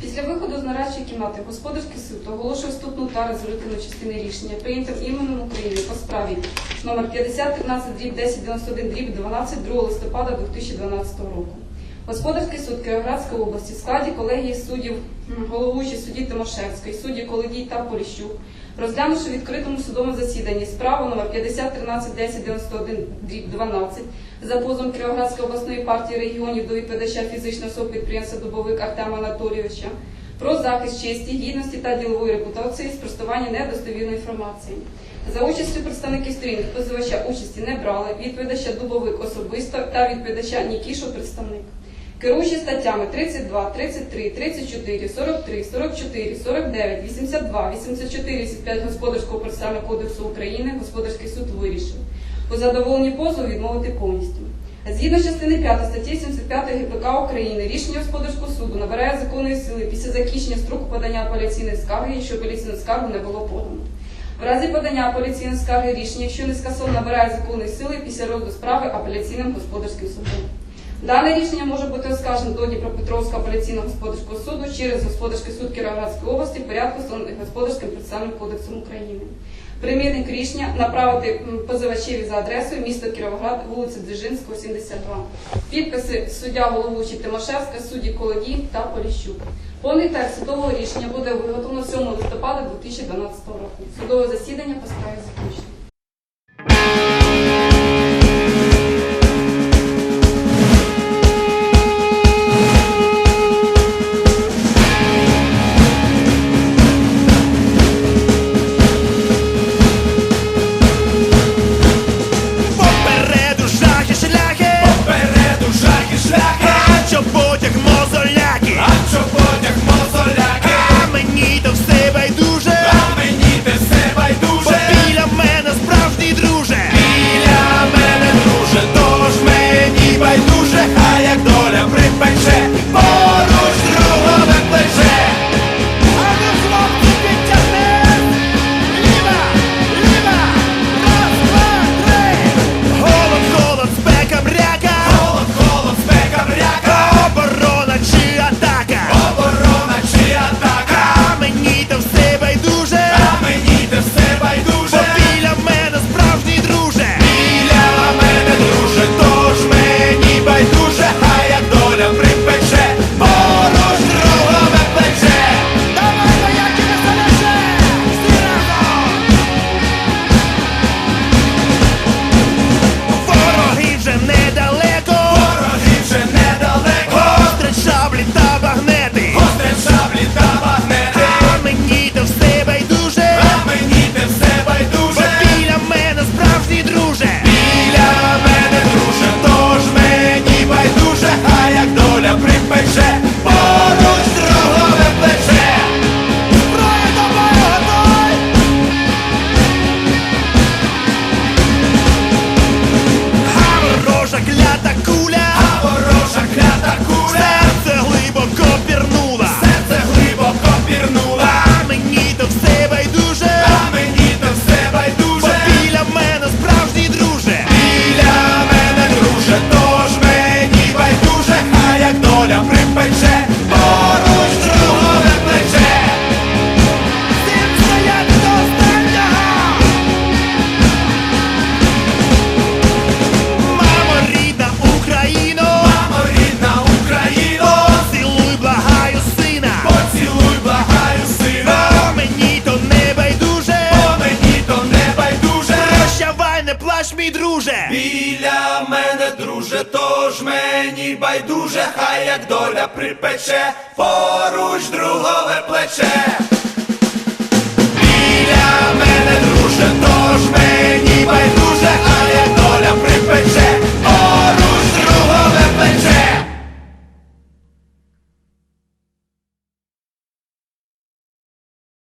Після виходу з нарадчої кімнати господарський суд оголошує вступну та резолютивну частини рішення, прийнятим іменем України по справі номер 50 13 дріб 10 91 дріб 12 2 листопада 2012 року. Господарський суд Кіровоградської області в складі колегії суддів м, головуючий судді Тимошевської, судді Колодій та Поліщук, розглянувши в відкритому судовому засіданні справу номер 50 13 10 91 дріб 12 за позовом Кіровоградської обласної партії регіонів до відповідача фізичної особи підприємства Дубовик Артема Анатолійовича про захист честі, гідності та ділової репутації спростування недостовірної інформації. За участю представників сторін позивача участі не брали, відповідача Дубовик особисто та відповідача Нікішо представник. Керуючи статтями 32, 33, 34, 43, 44, 49, 82, 84, 85 Господарського процесуального кодексу України Господарський суд вирішив у задоволенні позову відмовити повністю. Згідно частини 5 статті 75 ГПК України, рішення господарського суду набирає законної сили після закінчення строку подання апеляційної скарги, якщо апеляційну скаргу не було подано. В разі подання апеляційної скарги рішення, якщо не скасовано, набирає законної сили після розгляду справи апеляційним господарським судом. Дане рішення може бути оскаржено до Дніпропетровського апеляційного господарського суду через господарський суд Кіровоградської області в порядку, встановлених господарським процесуальним кодексом України. Примірник рішення направити позивачеві за адресою місто Кіровоград, вулиця Дзержинського, 72. Підписи суддя головуючий Тимошевська, судді Колодій та Поліщук. Повний текст судового рішення буде виготовлено 7 листопада 2012 року. Судове засідання по справі закінчено. duże прощавай, не плач, мій друже. Біля мене, друже, тож мені байдуже, хай як доля припече, поруч другове